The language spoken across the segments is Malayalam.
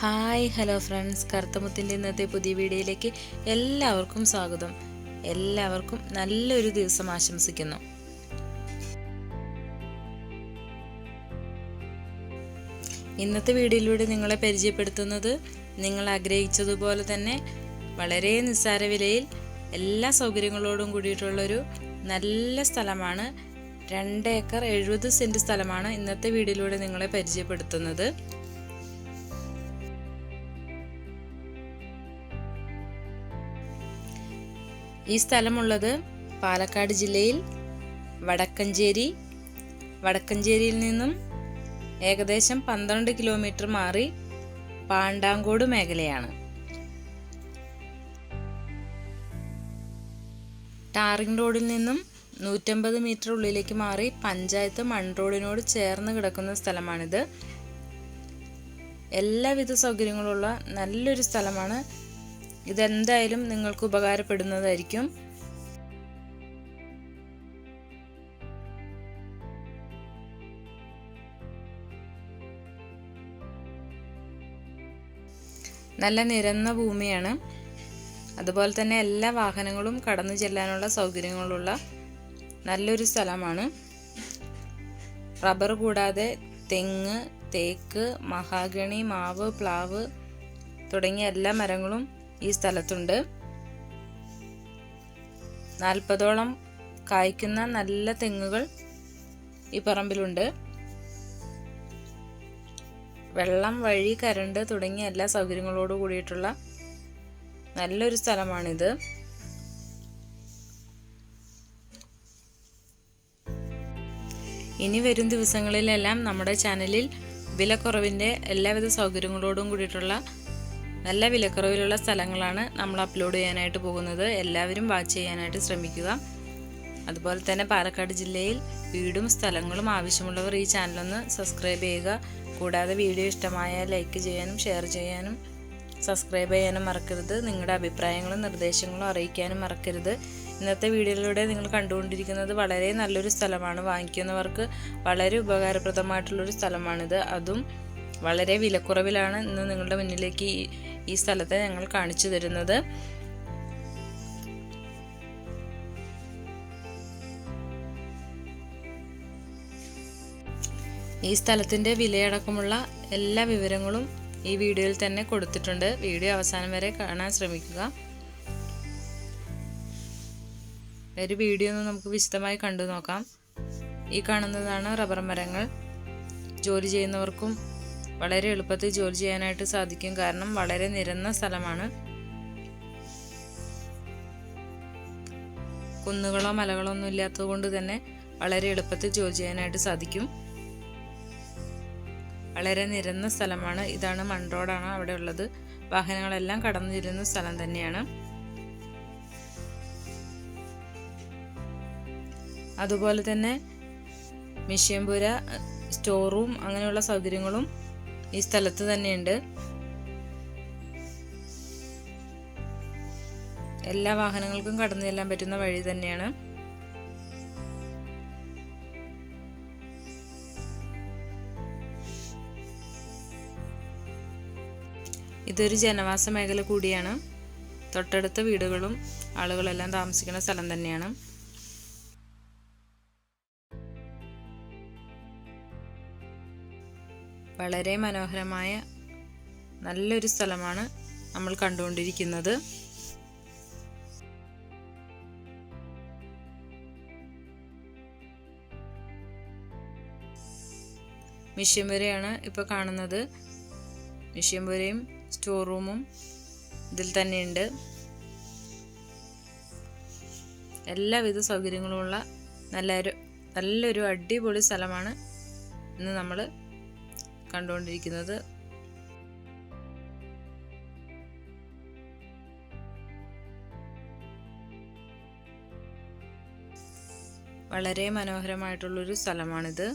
Hi hello friends. കറുത്തമുത്തിന്റെ ഇന്നത്തെ പുതിയ വീഡിയോയിലേക്ക് എല്ലാവർക്കും സ്വാഗതം. എല്ലാവർക്കും നല്ലൊരു ദിവസം ആശംസിക്കുന്നു. ഇന്നത്തെ വീഡിയോയിലൂടെ നിങ്ങളെ പരിചയപ്പെടുത്തുന്നത് നിങ്ങൾ ആഗ്രഹിച്ചതുപോലെ തന്നെ വളരെ നിസ്സാര വിലയിൽ എല്ലാ സൗകര്യങ്ങളോടും കൂടിയിട്ടുള്ളൊരു നല്ല സ്ഥലമാണ്. രണ്ട് ഏക്കർ എഴുപത് സെന്റ് സ്ഥലമാണ് ഇന്നത്തെ വീഡിയോയിലൂടെ നിങ്ങളെ പരിചയപ്പെടുത്തുന്നത്. ഈ സ്ഥലമുള്ളത് പാലക്കാട് ജില്ലയിൽ വടക്കഞ്ചേരി. വടക്കഞ്ചേരിയിൽ നിന്നും ഏകദേശം പന്ത്രണ്ട് കിലോമീറ്റർ മാറി പാണ്ടാങ്കോട് മേഖലയാണ്. ടാറിംഗ് റോഡിൽ നിന്നും നൂറ്റമ്പത് മീറ്റർ ഉള്ളിലേക്ക് മാറി പഞ്ചായത്ത് മൺ റോഡിനോട് ചേർന്ന് കിടക്കുന്ന സ്ഥലമാണിത്. എല്ലാവിധ സൗകര്യങ്ങളുള്ള നല്ലൊരു സ്ഥലമാണ് ഇതെന്തായാലും നിങ്ങൾക്ക് ഉപകാരപ്പെടുന്നതായിരിക്കും. നല്ല നിരന്ന ഭൂമിയാണ്. അതുപോലെ തന്നെ എല്ലാ വാഹനങ്ങളും കടന്നു ചെല്ലാനുള്ള സൗകര്യങ്ങളുള്ള നല്ലൊരു സ്ഥലമാണ്. റബ്ബർ കൂടാതെ തെങ്ങ് തേക്ക് മഹാഗണി മാവ് പ്ലാവ് തുടങ്ങിയ എല്ലാ മരങ്ങളും ഈ സ്ഥലത്തുണ്ട്. നാൽപ്പതോളം കായ്ക്കുന്ന നല്ല തെങ്ങുകൾ ഈ പറമ്പിലുണ്ട്. വെള്ളം വഴി കരണ്ട് തുടങ്ങിയ എല്ലാ സൗകര്യങ്ങളോട് കൂടിയിട്ടുള്ള നല്ലൊരു സ്ഥലമാണിത്. ഇനി വരും ദിവസങ്ങളിലെല്ലാം നമ്മുടെ ചാനലിൽ വിലക്കുറവിന്റെ എല്ലാവിധ സൗകര്യങ്ങളോടും കൂടിയിട്ടുള്ള നല്ല വിലക്കുറവിലുള്ള സ്ഥലങ്ങളാണ് നമ്മൾ അപ്ലോഡ് ചെയ്യാനായിട്ട് പോകുന്നത്. എല്ലാവരും വാച്ച് ചെയ്യാനായിട്ട് ശ്രമിക്കുക. അതുപോലെ തന്നെ പാലക്കാട് ജില്ലയിൽ വീടും സ്ഥലങ്ങളും ആവശ്യമുള്ളവർ ഈ ചാനലൊന്ന് സബ്സ്ക്രൈബ് ചെയ്യുക. കൂടാതെ വീഡിയോ ഇഷ്ടമായ ലൈക്ക് ചെയ്യാനും ഷെയർ ചെയ്യാനും സബ്സ്ക്രൈബ് ചെയ്യാനും മറക്കരുത്. നിങ്ങളുടെ അഭിപ്രായങ്ങളും നിർദ്ദേശങ്ങളും അറിയിക്കാനും മറക്കരുത്. ഇന്നത്തെ വീഡിയോയിലൂടെ നിങ്ങൾ കണ്ടുകൊണ്ടിരിക്കുന്നത് വളരെ നല്ലൊരു സ്ഥലമാണ്. വാങ്ങിക്കുന്നവർക്ക് വളരെ ഉപകാരപ്രദമായിട്ടുള്ളൊരു സ്ഥലമാണിത്. അതും വളരെ വിലക്കുറവിലാണ്. ഇന്ന് നിങ്ങളുടെ മുന്നിലേക്ക് ഈ സ്ഥലത്തെ ഞങ്ങൾ കാണിച്ചു തരുന്നത്. ഈ സ്ഥലത്തിന്റെ വിലയടക്കമുള്ള എല്ലാ വിവരങ്ങളും ഈ വീഡിയോയിൽ തന്നെ കൊടുത്തിട്ടുണ്ട്. വീഡിയോ അവസാനം വരെ കാണാൻ ശ്രമിക്കുക. ഒരു വീഡിയോ ഒന്ന് നമുക്ക് വിശദമായി കണ്ടു നോക്കാം. ഈ കാണുന്നതാണ് റബ്ബർ മരങ്ങൾ. ജോലി ചെയ്യുന്നവർക്കും വളരെ എളുപ്പത്തിൽ ജോലി ചെയ്യാനായിട്ട് സാധിക്കും. കാരണം വളരെ നിരന്ന സ്ഥലമാണ്. കുന്നുകളോ മലകളോ ഒന്നും ഇല്ലാത്തത് കൊണ്ട് തന്നെ വളരെ എളുപ്പത്തിൽ ജോലി ചെയ്യാനായിട്ട് സാധിക്കും. വളരെ നിരന്ന സ്ഥലമാണ്. ഇതാണ് മൺറോഡാണ് അവിടെ ഉള്ളത്. വാഹനങ്ങളെല്ലാം കടന്നു ചെല്ലുന്ന സ്ഥലം തന്നെയാണ്. അതുപോലെ തന്നെ മിഷ്യംപുര സ്റ്റോർ റൂം അങ്ങനെയുള്ള സൗകര്യങ്ങളും ഈ സ്ഥലത്ത് തന്നെയുണ്ട്. എല്ലാ വാഹനങ്ങൾക്കും കടന്നു ചെല്ലാൻ പറ്റുന്ന വഴി തന്നെയാണ്. ഇതൊരു ജനവാസ മേഖല കൂടിയാണ്. തൊട്ടടുത്ത വീടുകളും ആളുകളെല്ലാം താമസിക്കുന്ന സ്ഥലം തന്നെയാണ്. വളരെ മനോഹരമായ നല്ലൊരു സ്ഥലമാണ് നമ്മൾ കണ്ടുകൊണ്ടിരിക്കുന്നത്. മിഷ്യംപുരയാണ് ഇപ്പോൾ കാണുന്നത്. മിഷ്യംപുരയും സ്റ്റോർ റൂമും ഇതിൽ തന്നെയുണ്ട്. എല്ലാവിധ സൗകര്യങ്ങളുമുള്ള നല്ലൊരു നല്ലൊരു അടിപൊളി സ്ഥലമാണ് ഇന്ന് നമ്മൾ കണ്ടുകൊണ്ടിരിക്കുന്നത്. വളരെ മനോഹരമായിട്ടുള്ളൊരു സ്ഥലമാണിത്.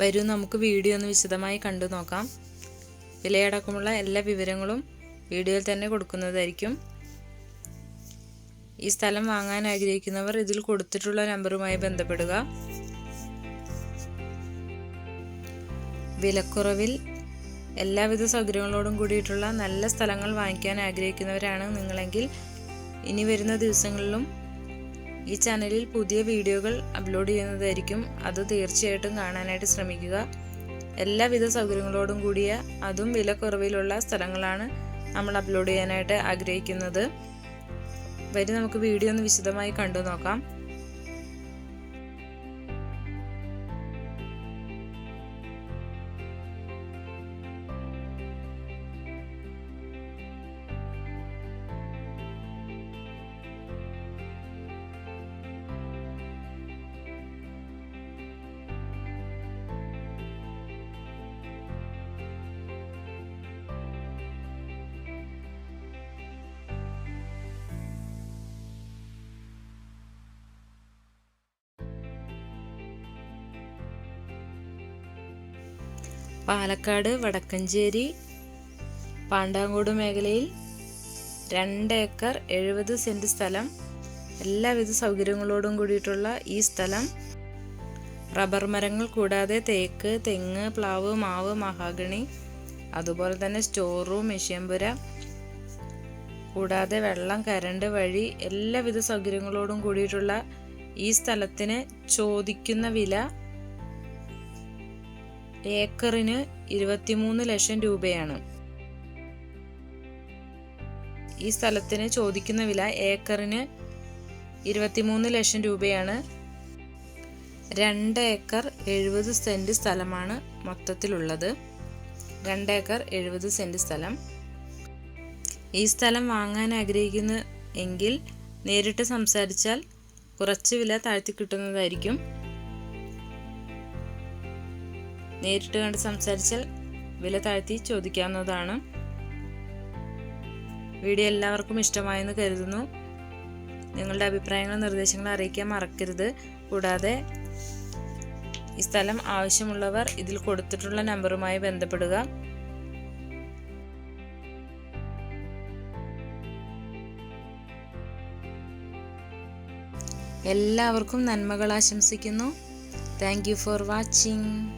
വരൂ നമുക്ക് വീഡിയോ ഒന്ന് വിശദമായി കണ്ടു നോക്കാം. വിലയടക്കമുള്ള എല്ലാ വിവരങ്ങളും വീഡിയോയിൽ തന്നെ കൊടുക്കുന്നതായിരിക്കും. ഈ സ്ഥലം വാങ്ങാൻ ആഗ്രഹിക്കുന്നവർ ഇതിൽ കൊടുത്തിട്ടുള്ള നമ്പറുമായി ബന്ധപ്പെടുക. വിലക്കുറവിൽ എല്ലാവിധ സൗകര്യങ്ങളോടും കൂടിയിട്ടുള്ള നല്ല സ്ഥലങ്ങൾ വാങ്ങിക്കാൻ ആഗ്രഹിക്കുന്നവരാണ് നിങ്ങളെങ്കിൽ ഇനി വരുന്ന ദിവസങ്ങളിലും ഈ ചാനലിൽ പുതിയ വീഡിയോകൾ അപ്ലോഡ് ചെയ്യുന്നതായിരിക്കും. അത് തീർച്ചയായിട്ടും കാണാനായിട്ട് ശ്രമിക്കുക. എല്ലാവിധ സൗകര്യങ്ങളോടും കൂടിയ അതും വിലക്കുറവിലുള്ള സ്ഥലങ്ങളാണ് നമ്മൾ അപ്ലോഡ് ചെയ്യാനായിട്ട് ആഗ്രഹിക്കുന്നത്. വരും നമുക്ക് വീഡിയോ ഒന്ന് വിശദമായി കണ്ടു നോക്കാം. പാലക്കാട് വടക്കഞ്ചേരി പാണ്ടാങ്കോട് മേഖലയിൽ രണ്ട് ഏക്കർ എഴുപത് സെന്റ് സ്ഥലം. എല്ലാവിധ സൗകര്യങ്ങളോടും കൂടിയിട്ടുള്ള ഈ സ്ഥലം. റബ്ബർ മരങ്ങൾ കൂടാതെ തേക്ക് തെങ്ങ് പ്ലാവ് മാവ് മഹാഗണി അതുപോലെ തന്നെ സ്റ്റോർ റൂം മെഷ്യമ്പുര കൂടാതെ വെള്ളം കരണ്ട് വഴി എല്ലാവിധ സൗകര്യങ്ങളോടും കൂടിയിട്ടുള്ള ഈ സ്ഥലത്തിന് ചോദിക്കുന്ന വില ഏക്കറിന് ഇരുപത്തിമൂന്ന് ലക്ഷം രൂപയാണ്. ഈ സ്ഥലത്തിന് ചോദിക്കുന്ന വില ഏക്കറിന് ഇരുപത്തിമൂന്ന് ലക്ഷം രൂപയാണ്. രണ്ട് ഏക്കർ എഴുപത് സെന്റ് സ്ഥലമാണ് മൊത്തത്തിലുള്ളത്. രണ്ട് ഏക്കർ എഴുപത് സെന്റ് സ്ഥലം. ഈ സ്ഥലം വാങ്ങാൻ ആഗ്രഹിക്കുന്നു എങ്കിൽ നേരിട്ട് സംസാരിച്ചാൽ കുറച്ച് വില താഴ്ത്തി കിട്ടുന്നതായിരിക്കും. നേരിട്ട് കണ്ട് സംസാരിച്ചാൽ വില താഴ്ത്തി ചോദിക്കാവുന്നതാണ്. വീഡിയോ എല്ലാവർക്കും ഇഷ്ടമായെന്ന് കരുതുന്നു. നിങ്ങളുടെ അഭിപ്രായങ്ങളും നിർദ്ദേശങ്ങളും അറിയിക്കാൻ മറക്കരുത്. കൂടാതെ ഈ സ്ഥലം ആവശ്യമുള്ളവർ ഇതിൽ കൊടുത്തിട്ടുള്ള നമ്പറുമായി ബന്ധപ്പെടുക. എല്ലാവർക്കും നന്മകൾ ആശംസിക്കുന്നു. Thank you for watching.